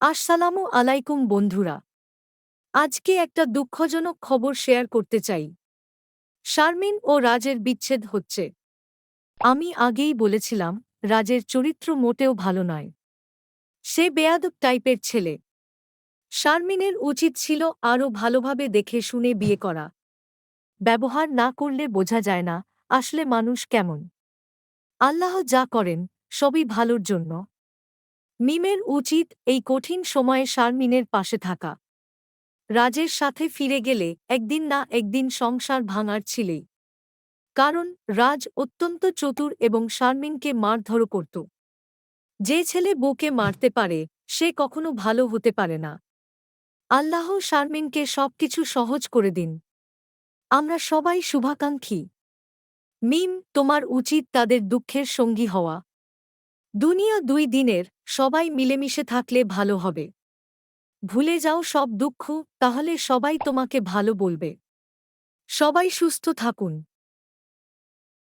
আসসালামু আলাইকুম বন্ধুরা। আজকে একটা দুঃখজনক খবর শেয়ার করতে চাই। শারমিন ও রাজের বিচ্ছেদ হচ্ছে। আমি আগেই বলেছিলাম, রাজের চরিত্র মোটেও ভালো নয়। সে বেয়াদব টাইপের ছেলে। শারমিনের উচিত ছিল আরও ভালোভাবে দেখে শুনে বিয়ে করা। ব্যবহার না করলে বোঝা যায় না, আসলে মানুষ কেমন। আল্লাহ যা করেন, সবই ভালোর জন্য। মিমের উচিত এই কঠিন সময়ে শারমিনের পাশে থাকা। রাজের সাথে ফিরে গেলে একদিন না একদিন সংসার ভাঙার ছিলেই। কারণ রাজ অত্যন্ত চতুর এবং শারমিনকে মারধর করত। যে ছেলে বউকে মারতে পারে, সে কখনো ভালো হতে পারে না। আল্লাহ শারমিনকে সবকিছু সহজ করে দিন। আমরা সবাই শুভাকাঙ্ক্ষী। মিম, তোমার উচিত তাদের দুঃখের সঙ্গী হওয়া। দুনিয়া দুই দিনের, সবাই মিলেমিশে থাকলে ভালো হবে। ভুলে যাও সব দুঃখ, তাহলে সবাই তোমাকে ভালো বলবে। সবাই সুস্থ থাকুন।